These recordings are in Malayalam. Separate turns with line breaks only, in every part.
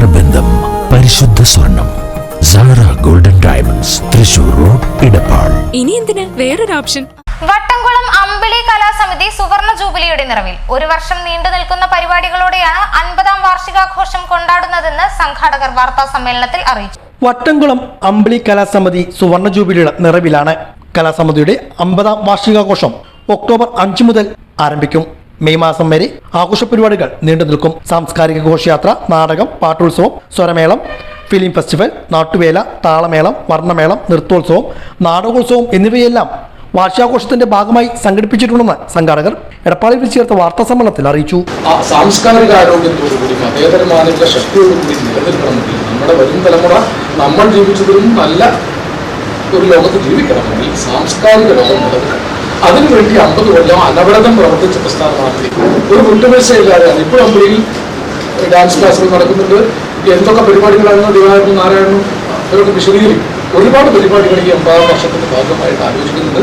നേത്രബന്ധം പരിശുദ്ധ സ്വർണം Sara golden diamonds Thrissur road Edappal.
ഇനി എന്തിന്? വേറൊരു ഓപ്ഷൻ
വട്ടംകുളം അമ്പിളി കലാസമിതി സുവർണ ജൂബിലിയുടെ നിറവിൽ. ഒരു വർഷം നീണ്ടു നിൽക്കുന്ന പരിപാടികളോടെയാണ് അൻപതാം വാർഷികാഘോഷം കൊണ്ടാടുന്നതെന്ന് സംഘാടകർ വാർത്താ സമ്മേളനത്തിൽ അറിയിച്ചു.
വട്ടംകുളം അമ്പിളി കലാസമിതി സുവർണ ജൂബിലിയുടെ നിറവിലാണ് കലാസമിതിയുടെ അമ്പതാം വാർഷികാഘോഷം ഒക്ടോബർ അഞ്ച് മുതൽ ആരംഭിക്കും. മെയ് മാസം വരെ ആഘോഷ പരിപാടികൾ നീണ്ടു നിൽക്കും. സാംസ്കാരിക ഘോഷയാത്ര നാടകം പാട്ടോത്സവം സ്വരമേളം ഫിലിം ഫെസ്റ്റിവൽ നാട്ടുവേല താളമേളം വർണമേളം നൃത്തോത്സവം നാടകോത്സവം എന്നിവയെല്ലാം വാർഷികാഘോഷത്തിന്റെ ഭാഗമായി സംഘടിപ്പിച്ചിട്ടുണ്ടെന്ന് സംഘാടകർ എടപ്പാളിൽ വിളിച്ചു ചേർത്ത വാർത്താ സമ്മേളനത്തിൽ അറിയിച്ചു.
സാംസ്കാരിക ആരോഗ്യത്തോടുകൂടി മതേതര മാനവിക ശക്തിയോടുകൂടി നിലനിൽക്കണമെങ്കിൽ നമ്മുടെ വരും തലമുറ നമ്മൾ ജീവിച്ചതിലും നല്ല ഒരു ലോകത്ത് ജീവിക്കണമെങ്കിൽ സാംസ്കാരിക ലോകം നിലനിൽക്കണം. അതിനുവേണ്ടി അമ്പത് കൊല്ലം അനവരതം പ്രവർത്തിച്ച പ്രസ്ഥാനമാണ്. ഒരു വിട്ടുവീഴ്ചയില്ലാതെയാണ് ഇപ്പോൾ അമ്പലിയിൽ ഡാൻസ് ക്ലാസ്സുകൾ നടക്കുന്നുണ്ട്. എന്തൊക്കെ പരിപാടികളാണ് ദിവാകരനും നാരായണനും അവരൊക്കെ വിശദീകരിക്കും ഒരുപാട് പരിപാടികൾ ഈ അമ്പതാം വർഷത്തിന്റെ ഭാഗമായിട്ട് ആലോചിക്കുന്നുണ്ട്.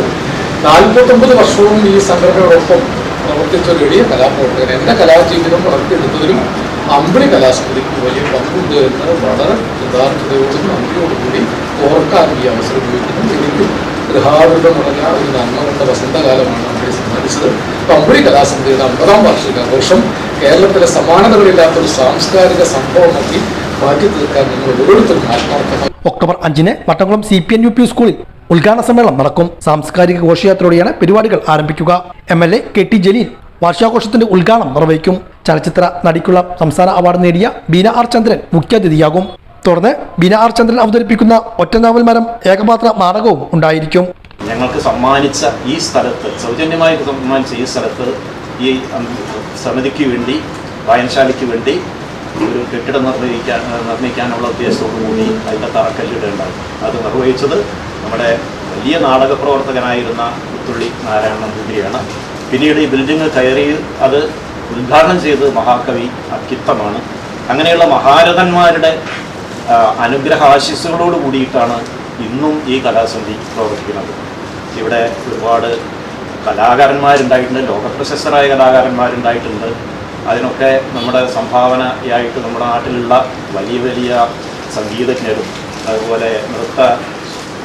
നാൽപ്പത്തൊമ്പത് വർഷവും ഈ സംഘടനയോടൊപ്പം പ്രവർത്തിച്ച ഒരു എളിയ കലാപ്രവർത്തകൻ എന്റെ കലാജീവിതം വളർത്തിയെടുത്തതിലും അമ്പിളി കലാസ്മൃതിക്ക് വലിയ പങ്കുണ്ട് എന്ന് വളരെ യഥാർത്ഥതയോടും നന്ദിയോടുകൂടി ഓർക്കാൻ ഈ അവസരം ഉപയോഗിക്കുന്നു. എനിക്ക് ഗൃഹാവൃതമുടങ്ങ ഒരു നന്മ കൊണ്ട വസന്തകാലമാണ് അമ്പിളി സമ്മാനിച്ചത് അപ്പം അമ്പിളി കലാസമിതിയുടെ അമ്പതാം വാർഷികാഘോഷം കേരളത്തിലെ സമാനതകളില്ലാത്ത ഒരു സാംസ്കാരിക സംഭവമാക്കി മാറ്റി തീർക്കാൻ നിങ്ങൾ ഓരോരുത്തരും ആത്മാർത്ഥമായി.
ഒക്ടോബർ അഞ്ചിന് Vattamkulam C P N U P സ്കൂളിൽ ഉദ്ഘാടന സമ്മേളനം നടക്കും. സാംസ്കാരിക ഘോഷയാത്രയോടെയാണ് പരിപാടികൾ ആരംഭിക്കുക. M L A K T Jaleel വാർഷികാഘോഷത്തിന്റെ ഉദ്ഘാടനം നിർവഹിക്കും. ചലച്ചിത്ര നടിക്കുള്ള സംസ്ഥാന അവാർഡ് നേടിയ ബീന ആർ ചന്ദ്രൻ മുഖ്യാതിഥിയാകും. തുടർന്ന് ബിനാർ ചന്ദ്രൻ അവതരിപ്പിക്കുന്ന ഒറ്റനാവൽ മരം ഏകപാത്ര നാടകവും ഉണ്ടായിരിക്കും.
ഞങ്ങൾക്ക് സമ്മാനിച്ച ഈ സ്ഥലത്ത് സൗജന്യമായി സമ്മാനിച്ച ഈ സ്ഥലത്ത് ഈ സമിതിക്ക് വേണ്ടി വായനശാലയ്ക്ക് വേണ്ടി ഒരു കെട്ടിടം നിർവഹിക്കാൻ നിർമ്മിക്കാനുള്ള ഉദ്ദേശത്തോടു കൂടി അതിന്റെ തറക്കല്ലിടേണ്ടത് അത് നിർവഹിച്ചത് നമ്മുടെ വലിയ നാടക പ്രവർത്തകനായിരുന്ന പുത്തുള്ളി നാരായണ നമ്പൂതിരിയാണ്. പിന്നീട് ഈ ബിൽഡിംഗ് കയറി അത് ഉദ്ഘാടനം ചെയ്തത് മഹാകവി അക്കിത്തമാണ് അങ്ങനെയുള്ള മഹാരഥന്മാരുടെ അനുഗ്രഹ ആശീസ്സുകളോട് കൂടിയിട്ടാണ് ഇന്നും ഈ കലാസമിതി പ്രവർത്തിക്കുന്നത്. ഇവിടെ ഒരുപാട് കലാകാരന്മാരുണ്ടായിട്ടുണ്ട് ലോകപ്രശസ്തരായ കലാകാരന്മാരുണ്ടായിട്ടുണ്ട്. അതിനൊക്കെ നമ്മുടെ സംഭാവനയായിട്ട് നമ്മുടെ നാട്ടിലുള്ള വലിയ വലിയ സംഗീതജ്ഞരും അതുപോലെ നൃത്ത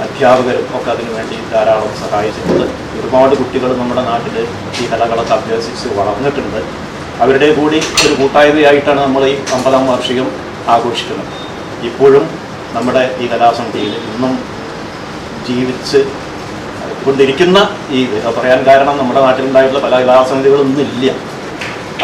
അധ്യാപകരും ഒക്കെ അതിനു വേണ്ടി ധാരാളം സഹായിച്ചിട്ടുണ്ട്. ഒരുപാട് കുട്ടികൾ നമ്മുടെ നാട്ടിൽ ഈ കലകളൊക്കെ അഭ്യസിച്ച് വളർന്നിട്ടുണ്ട്. അവരുടെ കൂടി ഒരു കൂട്ടായ്മയായിട്ടാണ് നമ്മൾ ഈ അമ്പതാം വാർഷികം ആഘോഷിക്കുന്നത്. ഇപ്പോഴും നമ്മുടെ ഈ കലാസമിതിയിൽ ഇന്നും ജീവിച്ച് കൊണ്ടിരിക്കുന്ന ഈ പറയാൻ കാരണം നമ്മുടെ നാട്ടിലുണ്ടായിട്ടുള്ള പല കലാസമിതികളും ഇല്ല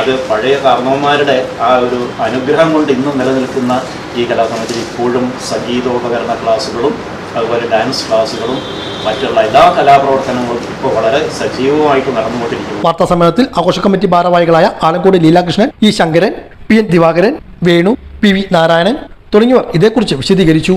അത് പഴയ കാരണവന്മാരുടെ ആ ഒരു അനുഗ്രഹം കൊണ്ട് ഇന്നും നിലനിൽക്കുന്ന ഈ കലാസമിതി ഇപ്പോഴും സംഗീതോപകരണ ക്ലാസ്സുകളും അതുപോലെ ഡാൻസ് ക്ലാസ്സുകളും മറ്റുള്ള എല്ലാ കലാപ്രവർത്തനങ്ങളും ഇപ്പോൾ വളരെ സജീവമായിട്ട് നടന്നുകൊണ്ടിരിക്കുന്നു.
വാർത്താ സമ്മേളനത്തിൽ ആഘോഷ കമ്മിറ്റി ഭാരവാഹികളായ Alankode Leelakrishnan E Sankaran P N Divakaran Venu P V Narayanan തുടങ്ങിയവർ ഇതേക്കുറിച്ച് വിശദീകരിച്ചു